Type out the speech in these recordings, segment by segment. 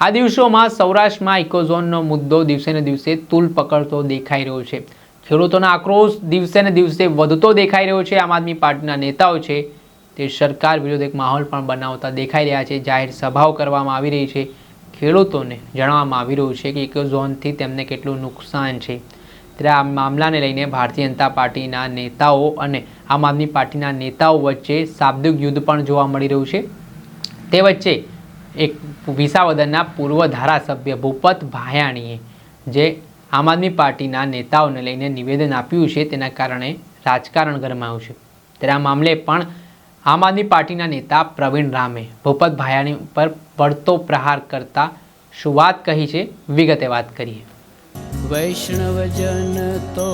આ દિવસોમાં સૌરાષ્ટ્રમાં ઇકોઝોનનો મુદ્દો દિવસે ને દિવસે તુલ પકડતો દેખાઈ રહ્યો છે. ખેડૂતોનો આક્રોશ દિવસે ને દિવસે વધતો દેખાઈ રહ્યો છે. આમ આદમી પાર્ટીના નેતાઓ છે તે સરકાર વિરુદ્ધ એક માહોલ પણ બનાવતા દેખાઈ રહ્યા છે. જાહેર સભાઓ કરવામાં આવી રહી છે. ખેડૂતોને જણાવવામાં આવી રહ્યું છે કે ઇકોઝોનથી તેમને કેટલું નુકસાન છે. ત્યારે આ મામલાને લઈને ભારતીય જનતા પાર્ટીના નેતાઓ અને આમ આદમી પાર્ટીના નેતાઓ વચ્ચે શાબ્દિક યુદ્ધ પણ જોવા મળી રહ્યું છે. તે વચ્ચે એક વિસાવદરના પૂર્વ ધારાસભ્ય ભૂપત ભાયાણીએ જે આમ આદમી પાર્ટીના નેતાઓને લઈને નિવેદન આપ્યું છે તેના કારણે રાજકારણ ગરમાયું છે. ત્યારે આ મામલે પણ આમ આદમી પાર્ટીના નેતા પ્રવીણ રામે ભૂપત ભાયાણી પર પડતો પ્રહાર કરતા શું વાત કહી છે. વિગતે વાત કરીએ. વૈષ્ણવજન તો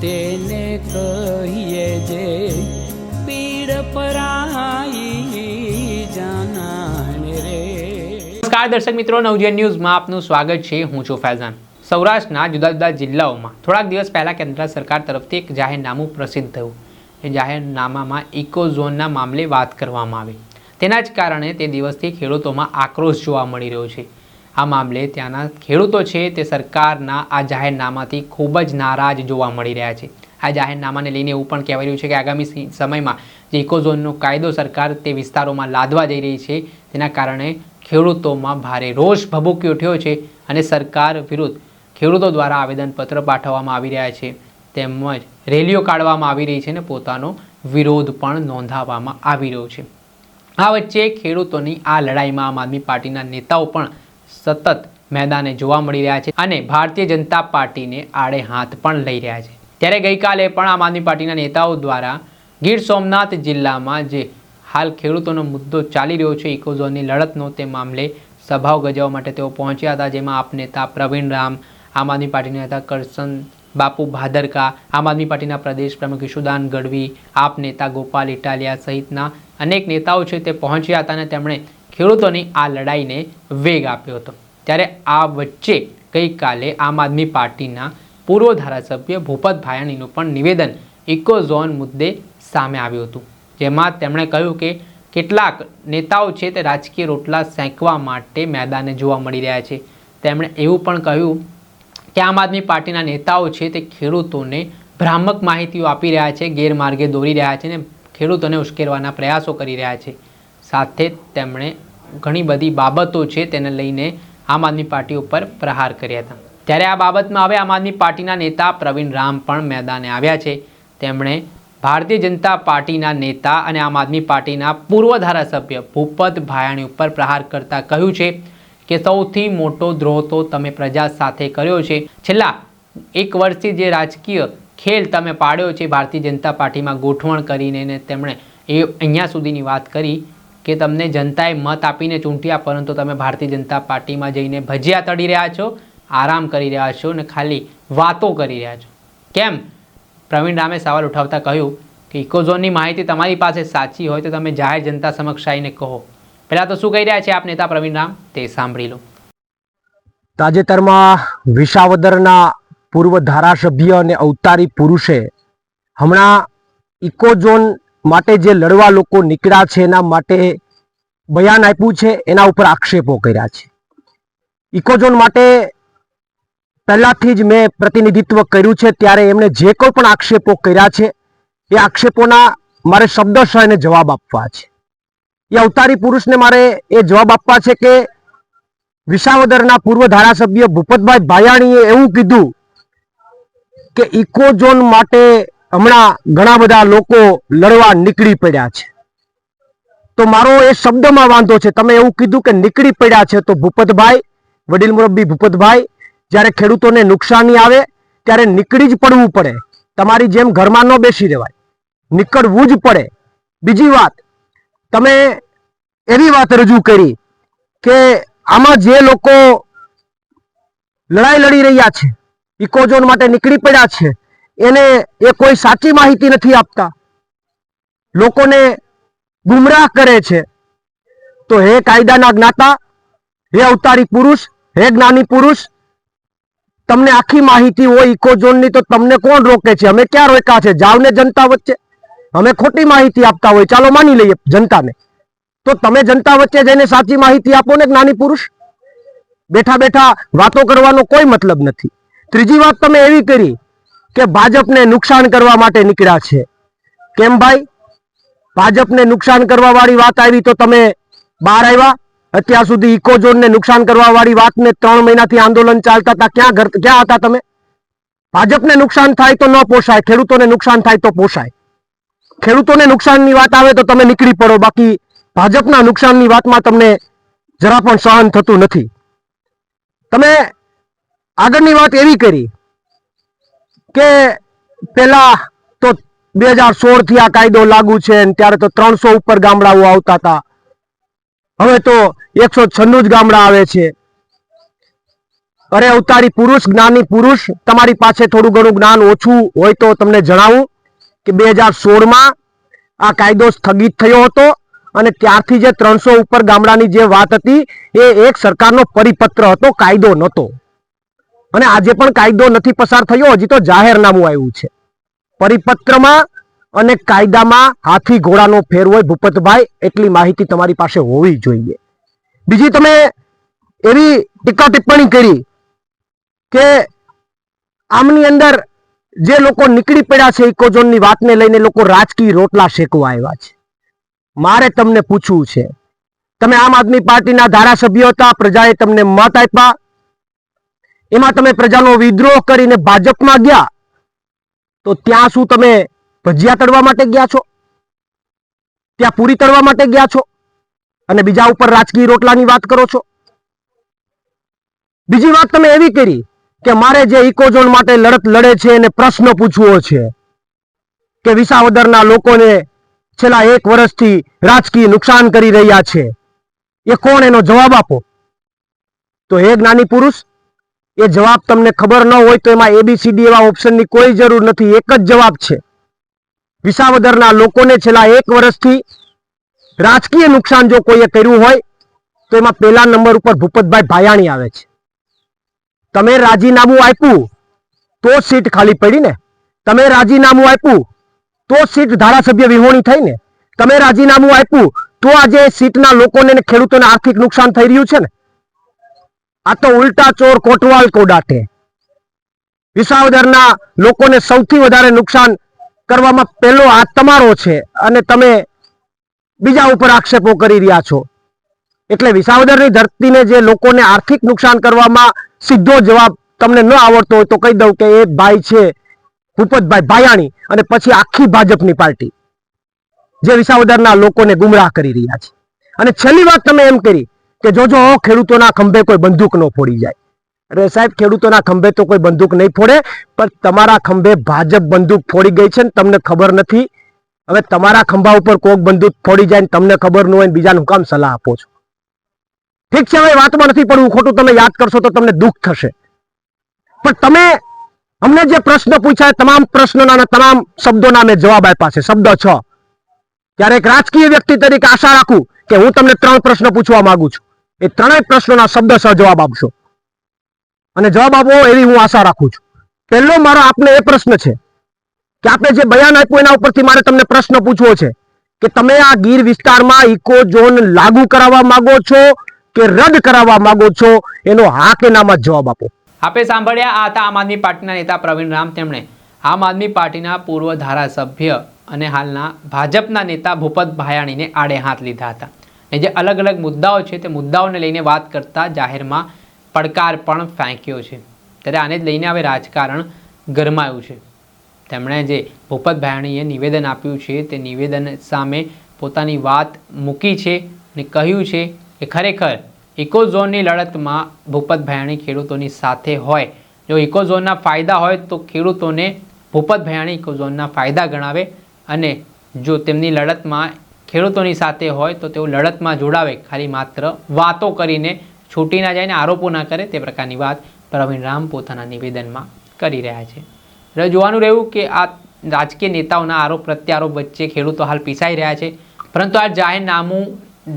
તેને કહીએ જે પીડ પરાઈ નમસ્કાર દર્શક મિત્રો, નવજીવન ન્યૂઝમાં આપનું સ્વાગત છે. હું છું ફૈઝાન. સૌરાષ્ટ્રના જુદા જુદા જિલ્લાઓમાં થોડાક દિવસ પહેલાં કેન્દ્ર સરકાર તરફથી એક જાહેરનામું પ્રસિદ્ધ થયું. એ જાહેરનામામાં ઇકો ઝોનના મામલે વાત કરવામાં આવી. તેના જ કારણે તે દિવસથી ખેડૂતોમાં આક્રોશ જોવા મળી રહ્યો છે. આ મામલે ત્યાંના ખેડૂતો છે તે સરકારના આ જાહેરનામાથી ખૂબ જ નારાજ જોવા મળી રહ્યા છે. આ જાહેરનામાને લઈને એવું પણ કહેવાય રહ્યું છે કે આગામી સમયમાં જે ઇકોઝોનનો કાયદો સરકાર તે વિસ્તારોમાં લાદવા જઈ રહી છે. તેના કારણે ખેડૂતોમાં ભારે રોષ ભભૂકી ઉઠ્યો છે અને સરકાર વિરુદ્ધ ખેડૂતો દ્વારા આવેદનપત્ર પાઠવવામાં આવી રહ્યા છે. તેમજ રેલીઓ કાઢવામાં આવી રહી છે અને પોતાનો વિરોધ પણ નોંધાવવામાં આવી રહ્યો છે. આ વચ્ચે ખેડૂતોની આ લડાઈમાં આમ આદમી પાર્ટીના નેતાઓ પણ સતત મેદાને જોવા મળી રહ્યા છે અને ભારતીય જનતા પાર્ટીને આડે હાથ પણ લઈ રહ્યા છે. ત્યારે ગઈકાલે પણ આમ આદમી પાર્ટીના નેતાઓ દ્વારા ગીર સોમનાથ જિલ્લામાં જે હાલ ખેડૂતોનો મુદ્દો ચાલી રહ્યો છે. ઇકોઝોનની લડતનો તે મામલે સભાઓ ગજવવા માટે તેઓ પહોંચ્યા હતા, જેમાં આપ નેતા પ્રવીણ રામ, આમ આદમી પાર્ટીના નેતા કરશન, બાપુ ભાદરકા, આમ આદમી પાર્ટીના પ્રદેશ પ્રમુખ ઈશુદાન ગઢવી, આપ નેતા ગોપાલ ઇટાલિયા સહિતના અનેક નેતાઓ છે તે પહોંચ્યા હતા અને તેમણે ખેડૂતોની આ લડાઈને વેગ આપ્યો હતો. ત્યારે આ વચ્ચે ગઈકાલે આમ આદમી પાર્ટીના પૂર્વ ધારાસભ્ય ભૂપત ભાયાણીનું પણ નિવેદન ઇકોઝોન મુદ્દે સામે આવ્યું હતું. જેમાં તેમણે કહ્યું કે કેટલાક નેતાઓ છે તે રાજકીય રોટલા સેંકવા માટે મેદાને જોવા મળી રહ્યા છે. તેમણે એવું પણ કહ્યું કે આમ આદમી પાર્ટીના નેતાઓ છે તે ખેડૂતોને ભ્રામક માહિતીઓ આપી રહ્યા છે, ગેરમાર્ગે દોરી રહ્યા છે અને ખેડૂતોને ઉશ્કેરવાના પ્રયાસો કરી રહ્યા છે. સાથે તેમણે ઘણી બધી બાબતો છે તેને લઈને આમ આદમી પાર્ટી ઉપર પ્રહાર કર્યા હતા. ત્યારે આ બાબતમાં હવે આમ આદમી પાર્ટીના નેતા પ્રવીણ રામ પણ મેદાને આવ્યા છે. તેમણે ભારતીય જનતા પાર્ટીના નેતા અને આમ આદમી પાર્ટીના પૂર્વ ધારાસભ્ય ભૂપત ભાયાણી ઉપર પ્રહાર કરતા કહ્યું છે કે સૌથી મોટો દ્રોહ તો તમે પ્રજા સાથે કર્યો છે. છેલ્લા એક વર્ષથી જે રાજકીય ખેલ તમે પાડ્યો છે, ભારતીય જનતા પાર્ટીમાં ગોઠવણ કરીને તેમણે એ અહીંયા સુધીની વાત કરી કે તમને જનતાએ મત આપીને ચૂંટ્યા પરંતુ તમે ભારતીય જનતા પાર્ટીમાં જઈને ભજીયા તળી રહ્યા છો, આરામ કરી રહ્યા છો અને ખાલી વાતો કરી રહ્યા છો. કેમ? પ્રવીણ રામે સવાલ ઉઠાવતા કહ્યું કે ઇકોઝોનની માહિતી તમારી પાસે સાચી હોય તો તમે જાહેર જનતા સમક્ષ આવીને કહો. પહેલાં તો શું કહી રહ્યા છે આપ નેતા પ્રવીણ રામ? તે સાંભળી લો. તાજેતરમાં વિસાવદરના પૂર્વ ધારાસભ્ય અને અવતારી પુરુષે હમણાં ઇકોઝોન માટે જે લડવા લોકો નીકળ્યા છે એના માટે બયાન આપ્યું છે, એના ઉપર આક્ષેપો કર્યા છે. ઇકોઝોન માટે પહેલાથી જ મેં પ્રતિનિધિત્વ કર્યું છે, ત્યારે એમણે જે કોઈ પણ આક્ષેપો કર્યા છે, એ આક્ષેપોના મારે શબ્દશઃ એને જવાબ આપવા છે. એ અવતારી પુરુષને મારે એ જવાબ આપવા છે કે વિસાવદરના પૂર્વ ધારાસભ્ય ભૂપતભાઈ ભાયાણીએ એવું કીધું કે ઇકોઝોન માટે હમણાં ઘણા બધા લોકો લડવા નીકળી પડ્યા છે. તો મારો એ શબ્દમાં વાંધો છે, તમે એવું કીધું કે નીકળી પડ્યા છે તો ભૂપતભાઈ, વડીલ મુરબ્બી ભૂપતભાઈ જ્યારે ખેડૂતોને નુકસાની આવે, ત્યારે નીકળી જ પડવું પડે. તમારી જેમ ઘરમાં ન બેસી રહેવાય. નીકળવું જ પડે. બીજી વાત, તમે એવી વાત રજૂ કરી કે આમાં જે લોકો લડાઈ લડી રહ્યા છે, ઇકોઝોન માટે નીકળી પડ્યા છે, એને એ કોઈ સાચી માહિતી નથી આપતા. લોકોને ગુમરાહ કરે છે. તો હે કાયદાના જ્ઞાતા, હે અવતારી પુરુષ, હે જ્ઞાની પુરુષ તમને આખી માહિતી હોય ઇકોઝોનની, તો તમને કોણ રોકે છે? અમે ક્યાં રોક્યા છે? જાવને જનતા વચ્ચે. અમે ખોટી માહિતી આપતા હોય. ચાલો માની લઈએ જનતાને. તો તમે જનતા વચ્ચે જઈને સાચી માહિતી આપો ને જ્ઞાની પુરુષ? બેઠા બેઠા વાતો કરવાનો કોઈ મતલબ નથી. ત્રીજી વાત તમે એવી કરી કે ભાજપને નુકસાન કરવા માટે નીકળ્યા છે. કેમ ભાઈ? ભાજપને નુકસાન કરવા વાળી વાત આવી તો તમે બહાર આવ્યા. અત્યાર સુધી ઇકોઝોનને નુકસાન કરવા વાળી વાતને ત્રણ મહિનાથી આંદોલન ચાલતા હતા. ક્યાં ઘર ક્યાં હતા તમે? ભાજપને નુકસાન થાય તો ન પોસાય, ખેડૂતોને નુકસાન થાય તો પોસાય. ખેડૂતોને નુકસાનની વાત આવે તો તમે નીકળી પડો. બાકી ભાજપના નુકસાનની વાતમાં તમને જરા પણ સહન થતું નથી. તમે આગળની વાત એવી કરી કે પેલા તો બે હજાર સોળથી આ કાયદો લાગુ છે ત્યારે તો ત્રણસો ઉપર ગામડાઓ આવતા હતા. હવે તો એકસો છન્નું જ ગામડા આવે છે. અરે અવતારી પુરુષ, જ્ઞાની પુરુષ, તમારી પાસે થોડું ઘણું જ્ઞાન ઓછું હોય તો તમને જણાવું કે બે હજાર સોળમાં આ કાયદો સ્થગિત થયો હતો અને ત્યારથી જે ત્રણસો ઉપર ગામડાની જે વાત હતી એ એક સરકારનો પરિપત્ર હતો, કાયદો નહોતો. અને આજે પણ કાયદો નથી પસાર થયો, હજી તો જાહેરનામું આવ્યું છે. પરિપત્રમાં અને કાયદામાં હાથી ઘોડાનો ફેર હોય ભૂપતભાઈ, એટલી માહિતી તમારી પાસે હોવી જોઈએ. બીજી તમે એવી ટીકા ટિપ્પણી કરી કે આમની અંદર જે લોકો નીકળી પડ્યા છે ઇકોઝોનની વાતને લઈને લોકો રાજકીય રોટલા શેકવા આવ્યા છે. મારે તમને પૂછવું છે, તમે આમ આદમી પાર્ટીના ધારાસભ્યો હતા, પ્રજાએ તમને મત આપ્યા, એમાં તમે પ્રજાનો વિદ્રોહ કરીને ભાજપમાં ગયા, તો ત્યાં શું તમે ભજીયા તળવા માટે ગયા છો? ત્યાં પૂરી તળવા માટે ગયા છો? અને બીજા ઉપર રાજકીય રોટલાની વાત કરો છો? બીજી વાત તમે એવી કરી કે મારે જે ઇકોઝોન માટે લડત લડે છે એને પ્રશ્ન પૂછવો છે કે વિસાવદરના લોકોને છેલ્લા એક વર્ષથી રાજકીય નુકસાન કરી રહ્યા છે. એ કોણ? એનો જવાબ આપો. તો એ જ્ઞાની પુરુષ, એ જવાબ તમને ખબર ન હોય તો એમાં એબીસીડી એવા ઓપ્શનની કોઈ જરૂર નથી. એક જ જવાબ છે. વિસાવદરના લોકોને છેલ્લા એક વર્ષથી રાજકીય નુકસાન જો કોઈએ કર્યું હોય, તો એમાં પહેલા નંબર ઉપર ભૂપતભાઈ ભાયાણી આવે છે. તમે રાજીનામું આપ્યું, તો સીટ ખાલી પડી ને. તમે રાજીનામું આપ્યું, તો સીટ ધારાસભ્ય વિહોણી થઈ ને. તમે રાજીનામું આપ્યું, તો આજે સીટના લોકોને ખેડૂતોને આર્થિક નુકસાન થઈ રહ્યું છે ને. આ તો ઉલટા ચોર કોટવાલ કોડાટે. વિસાવદરના લોકોને સૌથી વધારે નુકસાન કરવામાં પહેલો હાથ તમારો છે અને તમે બીજા ઉપર આક્ષેપો કરી રહ્યા છો. એટલે વિસાવદરની ધરતીને જે લોકોને આર્થિક નુકસાન કરવામાં સીધો જવાબ તમને ન આવડતો હોય તો કહી દઉં કે એ ભાઈ છે ભૂપતભાઈ ભાયાણી અને પછી આખી ભાજપની પાર્ટી જે વિસાવદરના લોકોને ગુમરાહ કરી રહ્યા છે. અને છેલ્લી વાત તમે એમ કરી કે જોજો ખેડૂતોના ખંભે કોઈ બંદૂક ન ફોડી જાય. અરે સાહેબ, ખેડૂતોના ખંભે તો કોઈ બંદૂક નહીં ફોડે, પણ તમારા ખંભે ભાજપ બંદૂક ફોડી ગઈ છે ને તમને ખબર નથી? હવે તમારા ખંભા ઉપર કોક બંદૂક ફોડી જાય ને તમને ખબર ન હોય ને બીજાનું કામ સલાહ આપો છો. ઠીક છે, હવે વાતમાં નથી પડવું, ખોટું તમે યાદ કરશો તો તમને દુઃખ થશે. પણ તમે, અમને જે પ્રશ્ન પૂછ્યા તમામ પ્રશ્નોના તમામ શબ્દોના મેં જવાબ આપ્યા છે, શબ્દ છ. ત્યારે એક રાજકીય વ્યક્તિ તરીકે આશા રાખું કે હું તમને ત્રણ પ્રશ્ન પૂછવા માંગુ છું. એ ત્રણેય પ્રશ્નોના શબ્દ સહ જવાબ આપશો. અને જવાબ આપો એવી હું આશા રાખું છું. પહેલો મારો આપને એ પ્રશ્ન છે કે આપણે જે બયાન આપ્યું એના ઉપરથી મારે તમને પ્રશ્ન પૂછવો છે કે તમે આ ગીર વિસ્તારમાં ઇકો ઝોન લાગુ કરાવવા માંગો છો કે રદ કરાવવા માંગો છો? એનો હા કે નામાં જવાબ આપો. આપે સાંભળ્યા, આ હતા આમ આદમી પાર્ટીના નેતા પ્રવીણ રામ તેમણે. આમ આદમી પાર્ટીના પૂર્વ ધારાસભ્ય અને હાલના ભાજપના નેતા ભૂપત ભાયાણીને આડે હાથ લીધા હતા. અને જે અલગ અલગ મુદ્દાઓ છે તે મુદ્દાઓને લઈને વાત કરતા જાહેરમાં પડકાર પણ ફેંક્યો છે. ત્યારે આને જ લઈને હવે રાજકારણ ગરમાયું છે. તેમણે જે ભૂપત નિવેદન આપ્યું છે, તે નિવેદન સામે પોતાની વાત મૂકી છે અને કહ્યું છે કે ખરેખર ઇકોઝોનની લડતમાં ભૂપત ખેડૂતોની સાથે હોય. જો ઇકોઝોનના ફાયદા હોય તો ખેડૂતોને ભૂપત ભાયાણી ઇકોઝોનના ફાયદા ગણાવે અને જો તેમની લડતમાં ખેડૂતોની સાથે હોય તો તેઓ લડતમાં જોડાવે. ખાલી માત્ર વાતો કરીને છૂટી ના જાય ને આરોપો ના કરે તે પ્રકારની વાત પ્રવીણ રામ પોતાના નિવેદનમાં કરી રહ્યા છે. જોવાનું રહ્યું કે આ રાજકીય નેતાઓના આરોપ પ્રત્યારોપ વચ્ચે ખેડૂતો હાલ પીસાઈ રહ્યા છે. પરંતુ આ જાહેરનામું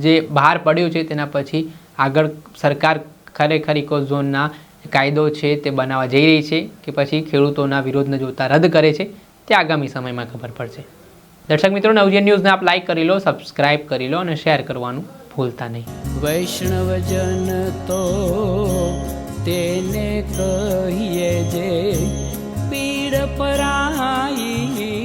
જે બહાર પડ્યું છે તેના પછી આગળ સરકાર ખરેખર ઇકો ઝોનના કાયદો છે તે બનાવવા જઈ રહી છે કે પછી ખેડૂતોના વિરોધને જોતા રદ કરે છે તે આગામી સમયમાં ખબર પડશે. દર્શક મિત્રો, નવજીવન ન્યૂઝને આપ લાઈક કરી લો સબસ્ક્રાઇબ કરી લો અને શેર કરવાનું ભૂલતા નહીં. વૈષ્ણવજન તો તેને કહીએ જે પીડ પરાઈ